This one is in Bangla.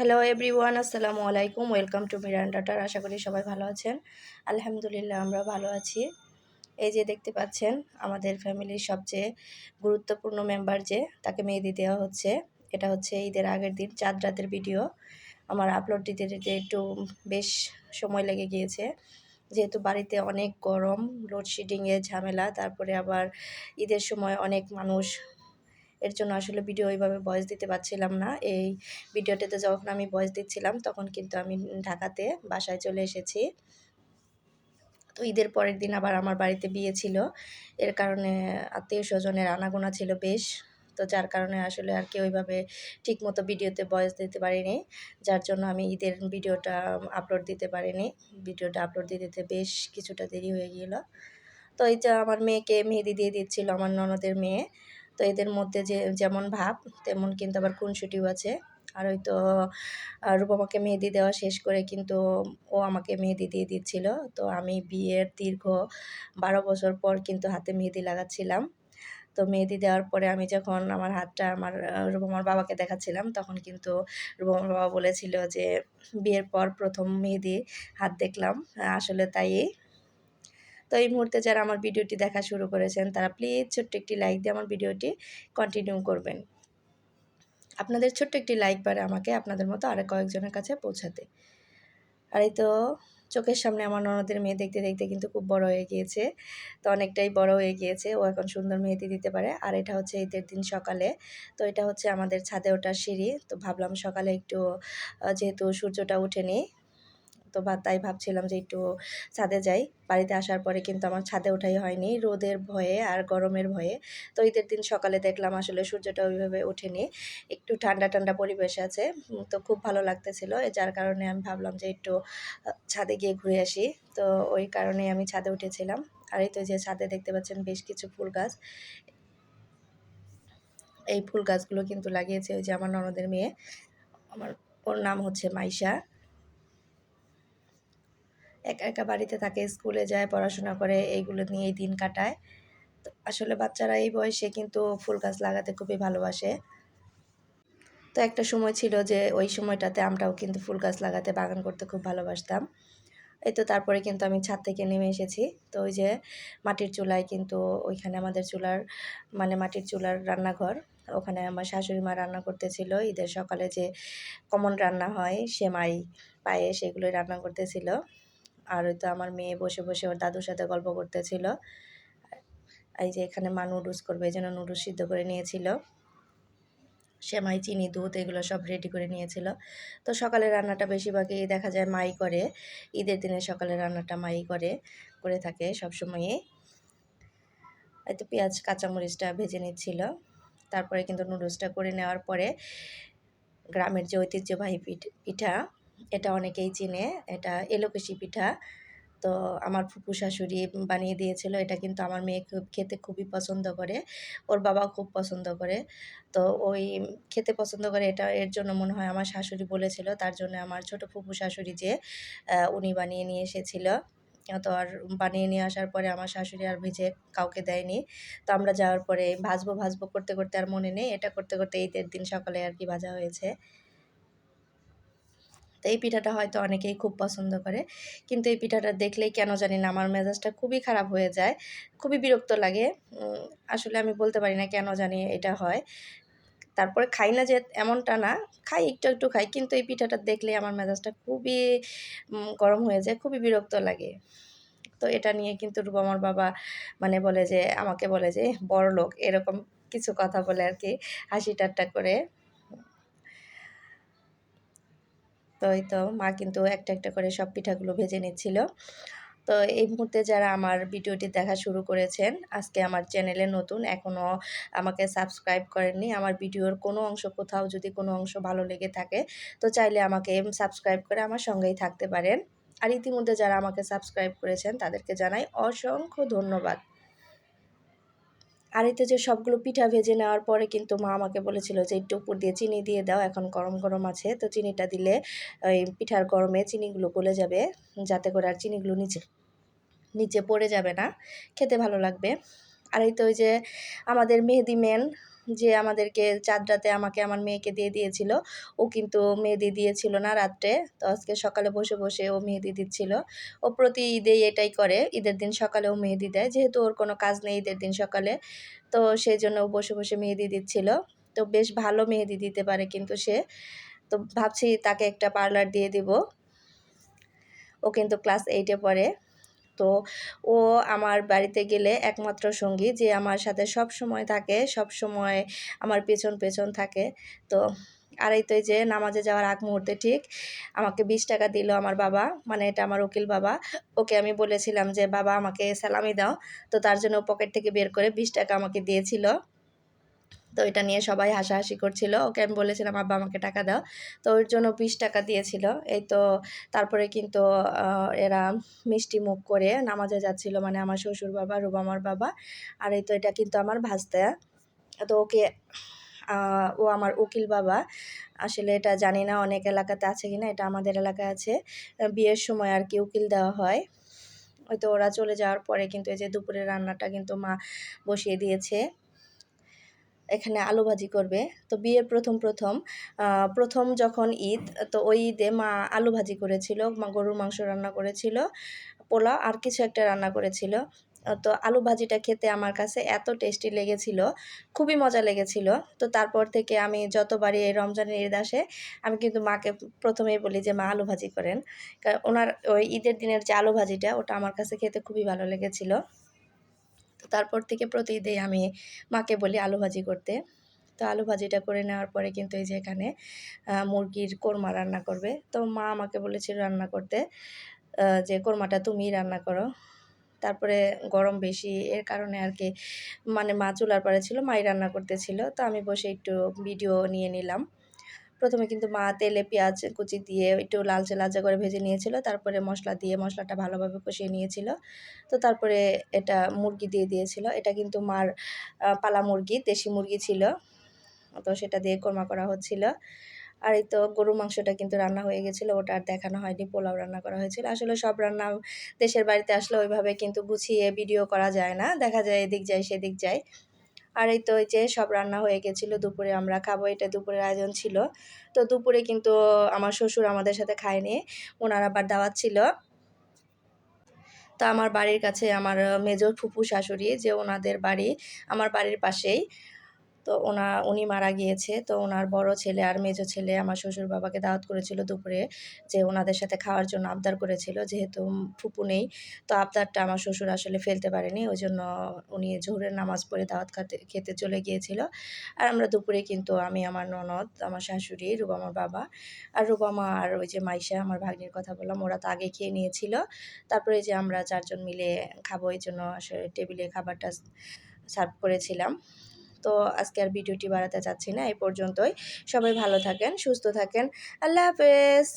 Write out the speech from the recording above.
হ্যালো এভরিওয়ান আসসালামু আলাইকুম। ওয়েলকাম টু মিরান ডাটার আশা করি সবাই ভালো আছেন। আলহামদুলিল্লাহ, আমরা ভালো আছি। এই যে দেখতে পাচ্ছেন, আমাদের ফ্যামিলির সবচেয়ে গুরুত্বপূর্ণ মেম্বার যে, তাকে মেহেদি দেওয়া হচ্ছে। এটা হচ্ছে ঈদের আগের দিন, চাঁদ রাতের ভিডিও আমার আপলোড দিতে দিতে একটু বেশ সময় লেগে গিয়েছে। যেহেতু বাড়িতে অনেক গরম লোডশেডিংয়ের ঝামেলা, তারপরে আবার ঈদের সময় অনেক মানুষ এর জন্য আসলে ভিডিও ওইভাবে ভয়েস দিতে পারছিলাম না। এই ভিডিওটাতে যখন আমি ভয়েস দিচ্ছিলাম, তখন কিন্তু আমি ঢাকাতে বাসায় চলে এসেছি। তো ঈদের পরের দিন আবার আমার বাড়িতে বিয়ে ছিল। এর কারণে আত্মীয় স্বজনের আনাগোনা ছিল বেশ। তো যার কারণে আসলে আর কি ওইভাবে ঠিকমতো ভিডিওতে ভয়েস দিতে পারিনি। যার জন্য আমি ঈদের ভিডিওটা আপলোড দিতে পারিনি। ভিডিওটা আপলোড দিতে দিতে বেশ কিছুটা দেরি হয়ে গেল। তো এই যে আমার মেয়েকে মেহেদি দিয়ে দিচ্ছিল, আমার ননদের মেয়ে। তো এদের মধ্যে যে যেমন ভাব, তেমন কিন্তু আবার খুনসুটিও আছে। আর ওই তো রূপমাকে মেহেদি দেওয়া শেষ করে কিন্তু ও আমাকে মেহেদি দিয়ে দিচ্ছিল। তো আমি বিয়ের দীর্ঘ বারো বছর পর কিন্তু হাতে মেহেদি লাগাচ্ছিলাম। তো মেহেদি দেওয়ার পরে আমি যখন আমার হাতটা আমার রূপমার বাবাকে দেখাচ্ছিলাম, তখন কিন্তু রূপমার বাবা বলেছিল যে, বিয়ের পর প্রথম মেহেদি হাত দেখলাম। আসলে তাই তো এই মুহূর্তে যারা আমার ভিডিওটি দেখা শুরু করেছেন, তারা প্লিজ ছোট্ট একটি লাইক দিয়ে আমার ভিডিওটি কন্টিনিউ করবেন। আপনাদের ছোট্ট একটি লাইক পারে আমাকে আপনাদের মতো আরেক কয়েকজনের কাছে পৌঁছাতে। আর এই তো চোখের সামনে আমার ননদের মেয়ে দেখতে দেখতে কিন্তু খুব বড় হয়ে গিয়েছে। তো অনেকটাই বড় হয়ে গিয়েছে, ও এখন সুন্দর মেহেদি দিতে পারে। আর এটা হচ্ছে ঈদের দিন সকালে। তো এটা হচ্ছে আমাদের ছাদে ওঠার সিঁড়ি। তো ভাবলাম সকালে একটু যেহেতু সূর্যটা উঠেনি তো বা তাই ভাবছিলাম যে একটু ছাদে যাই। বাড়িতে আসার পরে কিন্তু আমার ছাদে ওঠাই হয়নি, রোদের ভয়ে আর গরমের ভয়ে। তো ঈদের দিন সকালে দেখলাম আসলে সূর্যটা ওইভাবে ওঠেনি। একটু ঠান্ডা ঠান্ডা পরিবেশ আছে তো খুব ভালো লাগতেছিল। যার কারণে আমি ভাবলাম যে একটু ছাদে গিয়ে ঘুরে আসি। তো ওই কারণে আমি ছাদে উঠেছিলাম। আর এই তো যে ছাদে দেখতে পাচ্ছেন বেশ কিছু ফুল গাছ। এই ফুল গাছগুলো কিন্তু লাগিয়েছে ওই যে আমার ননদের মেয়ে। আমার, ওর নাম হচ্ছে মাইশা। একা একা বাড়িতে থাকে, স্কুলে যায়, পড়াশোনা করে, এইগুলো নিয়েই দিন কাটায়। তো আসলে বাচ্চারা এই বয়সে কিন্তু ফুল গাছ লাগাতে খুবই ভালোবাসে। তো একটা সময় ছিল যে ওই সময়টাতে আমরাও কিন্তু ফুল গাছ লাগাতে, বাগান করতে খুব ভালোবাসতাম। এই তো তারপরে কিন্তু আমি ছাদ থেকে নেমে এসেছি। তো ওই যে মাটির চুলায় কিন্তু ওইখানে আমাদের চুলার মানে মাটির চুলার রান্নাঘর, ওখানে আমার শাশুড়ি মা রান্না করতেছিল। ঈদের সকালে যে কমন রান্না হয়, সেমাই পায়ে সেগুলোই রান্না করতেছিল। আর আমার মেয়ে বসে বসে ওর দাদুর সাথে গল্প করতেছিল। এই যে এখানে মা নুডলস করবে, এই জন্য নুডলস সিদ্ধ করে নিয়েছিল। সেমাই, চিনি, দুধ, এগুলো সব রেডি করে নিয়েছিল। তো সকালে রান্নাটা বেশিরভাগই দেখা যায় মাই করে। ঈদের দিনে সকালে রান্নাটা মাই করে করে থাকে সবসময়ে তো পেঁয়াজ, কাঁচামরিচটা ভেজে নিচ্ছিল। তারপরে কিন্তু নুডলসটা করে নেওয়ার পরে গ্রামের যে ঐতিহ্যবাহী পিঠা এটা অনেকেই চিনে, এটা এলোকেশি পিঠা। তো আমার ফুপু শাশুড়ি বানিয়ে দিয়েছিল, এটা কিন্তু আমার মেয়ে খেতে খুবই পছন্দ করে, ওর বাবাও খুব পছন্দ করে। তো ওই খেতে পছন্দ করে, এটা এর জন্য মনে হয় আমার শাশুড়ি বলেছিল, তার জন্য আমার ছোট ফুপু শাশুড়ি যে উনি বানিয়ে নিয়ে এসেছিল। তো আর বানিয়ে নিয়ে আসার পরে আমার শাশুড়ি আর ভিজে কাউকে দেয়নি। তো আমরা যাওয়ার পরে ভাজবো ভাজবো করতে করতে আর মনে নেই, এটা করতে করতে ঈদের দিন সকালে আর কি ভাজা হয়েছে। তো এই পিঠাটা হয়তো অনেকেই খুব পছন্দ করে। কিন্তু এই পিঠাটা দেখলেই কেন জানি না আমার মেজাজটা খুবই খারাপ হয়ে যায়। খুবই বিরক্ত লাগে। আসলে আমি বলতে পারি না কেন জানি এটা হয়। তারপরে খাই না যে এমনটা না, খাই, একটু একটু খাই। কিন্তু এই পিঠাটা দেখলেই আমার মেজাজটা খুবই গরম হয়ে যায়, খুবই বিরক্ত লাগে। তো এটা নিয়ে কিন্তু রূপমার বাবা মানে বলে যে, আমাকে বলে যে বড় লোক এরকম কিছু কথা বলে আর কি, হাসি ঠাট্টা করে। তো এই তো মা কিন্তু একটা একটা করে সব পিঠাগুলো ভেজে নিচ্ছিল। তো এই মুহূর্তে যারা আমার ভিডিওটি দেখা শুরু করেছেন, আজকে আমার চ্যানেলে নতুন এখনও আমাকে সাবস্ক্রাইব করেননি, আমার ভিডিওর কোনো অংশ কোথাও যদি কোনো অংশ ভালো লেগে থাকে, তো চাইলে আমাকে সাবস্ক্রাইব করে আমার সঙ্গেই থাকতে পারেন। আর ইতিমধ্যে যারা আমাকে সাবস্ক্রাইব করেছেন, তাদেরকে জানাই অসংখ্য ধন্যবাদ। আর এতে যে সবগুলো পিঠা ভেজে নেওয়ার পরে কিন্তু মা আমাকে বলেছিল যে, একটু উপর দিয়ে চিনি দিয়ে দাও, এখন গরম গরম আছে। তো চিনিটা দিলে ওই পিঠার গরমে চিনিগুলো গলে যাবে, যাতে করে আর চিনিগুলো নিচে নিচে পড়ে যাবে না। খেতে ভালো লাগবে। আর এই তো ওই যে আমাদের মেহেদি মেন যে আমাদেরকে চাঁদ রাতে আমাকে আমার মেয়েকে দিয়ে দিয়েছিল। ও কিন্তু মেহেদি দিয়েছিল না রাত্রে। তো আজকে সকালে বসে বসে ও মেহেদি দিচ্ছিল। ও প্রতি ঈদেই এটাই করে। ঈদের দিন সকালে ও মেহেদি দেয়। যেহেতু ওর কোনো কাজ নেই ঈদের দিন সকালে। তো সেই জন্য ও বসে বসে মেহেদি দিচ্ছিল। তো বেশ ভালো মেহেদি দিতে পারে কিন্তু সে। তো ভাবছি তাকে একটা পার্লার দিয়ে দিব। ও কিন্তু ক্লাস এইটে পড়ে। তো ও আমার বাড়িতে গেলে একমাত্র সঙ্গী যে আমার সাথে সব সময় থাকে, সব সময় আমার পেছন পেছন থাকে। তো আর এই তো যে নামাজে যাওয়ার আগ মুহূর্তে ঠিক আমাকে বিশ টাকা দিল আমার বাবা মানে এটা আমার উকিল বাবা। ওকে আমি বলেছিলাম যে, বাবা আমাকে স্যালামি দাও। তো তার জন্য পকেট থেকে বের করে বিশ টাকা আমাকে দিয়েছিল। তো এটা নিয়ে সবাই হাসাহাসি করছিল। ওকে আমি বলেছিলাম, আব্বা, আমাকে টাকা দাও। তো ওর জন্য বিশ টাকা দিয়েছিল। এই তো তারপরে কিন্তু এরা মিষ্টি মুখ করে নামাজে যাচ্ছিল মানে আমার শ্বশুর বাবা রুবামার বাবা। আর এই তো এটা কিন্তু আমার ভাজতে তো ওকে ও আমার উকিল বাবা। আসলে এটা জানি না অনেক এলাকাতে আছে কিনা, এটা আমাদের এলাকায় আছে। বিয়ের সময় আর কি উকিল দেওয়া হয়। হয়তো ওরা চলে যাওয়ার পরে কিন্তু এই যে দুপুরের রান্নাটা কিন্তু মা বসিয়ে দিয়েছে। এখানে আলু ভাজি করবে। তো বিয়ের প্রথম প্রথম প্রথম যখন ঈদ, তো ওই ঈদে মা আলু ভাজি করেছিল, মা গরুর মাংস রান্না করেছিল, পোলাও আর কিছু একটা রান্না করেছিল। তো আলু ভাজিটা খেতে আমার কাছে এত টেস্টি লেগেছিল, খুবই মজা লেগেছিল। তো তারপর থেকে আমি যতবারই এই রমজানের ঈদ আসে, আমি কিন্তু মাকে প্রথমেই বলি যে, মা, আলু ভাজি করেন। কারণ ওনার ওই ঈদের দিনের যে আলু ভাজিটা, ওটা আমার কাছে খেতে খুবই ভালো লেগেছিল। তারপর থেকে প্রতি ঈদেই আমি মাকে বলি আলু ভাজি করতে। তো আলু ভাজিটা করে নেওয়ার পরে কিন্তু এই যে এখানে মুরগির কোরমা রান্না করবে। তো মা আমাকে বলেছিল রান্না করতে যে কোরমাটা তুমি রান্না করো। তারপরে গরম বেশি, এর কারণে আর কি মানে মা চুলার পরে ছিল, মাই রান্না করতেছিল। তো আমি বসে একটু ভিডিও নিয়ে নিলাম। প্রথমে কিন্তু মা তেলে পেঁয়াজ কুচি দিয়ে একটু লালচে লালচে করে ভেজে নিয়েছিল, তারপরে মশলা দিয়ে মশলাটা ভালোভাবে কষিয়ে নিয়েছিল। তো তারপরে এটা মুরগি দিয়ে দিয়েছিল। এটা কিন্তু মার পালা মুরগি, দেশি মুরগি ছিল। তো সেটা দিয়ে কোরমা করা হচ্ছিল। আর এই তো গরু মাংসটা কিন্তু রান্না হয়ে গেছিল, ওটা আর দেখানো হয়নি, পোলাও রান্না করা হয়েছিল। আসলে সব রান্না দেশের বাড়িতে আসলে ওইভাবে কিন্তু গুছিয়ে ভিডিও করা যায় না। দেখা যায় এদিক যায়, সেদিক যায়। আর এই তো ওই যে সব রান্না হয়ে গেছিল, দুপুরে আমরা খাব, এটা দুপুরের আয়োজন ছিল। তো দুপুরে কিন্তু আমার শ্বশুর আমাদের সাথে খায়নি, ওনার আবার দাওয়াত ছিল। তো আমার বাড়ির কাছে আমার মেজর ফুপু শাশুড়ি, যে ওনাদের বাড়ি, আমার বাড়ির পাশেই। তো ওনা, উনি মারা গিয়েছে। তো ওনার বড় ছেলে আর মেজো ছেলে আমার শ্বশুর বাবাকে দাওয়াত করেছিল দুপুরে যে ওনাদের সাথে খাওয়ার জন্য আবদার করেছিল, যেহেতু ফুপু নেই। তো আবদারটা আমার শ্বশুর আসলে ফেলতে পারেনি। ওই জন্য উনি জোহরের নামাজ পড়ে দাওয়াত খাতে, খেতে চলে গিয়েছিল। আর আমরা দুপুরে কিন্তু আমি, আমার ননদ, আমার শাশুড়ি রুবামার বাবা আর রুবামা আর ওই যে মাইশা, আমার ভাগ্নির কথা বললাম, ওরা তো আগে খেয়ে নিয়েছিল। তারপরে যে আমরা চারজন মিলে খাব, এই জন্য আসলে টেবিলে খাবারটা সার্ভ করেছিলাম। তো আজকে আর ভিডিওটি বাড়াতে চাচ্ছি না, এই পর্যন্তই। সবাই ভালো থাকেন, সুস্থ থাকেন। আল্লাহ হাফেজ।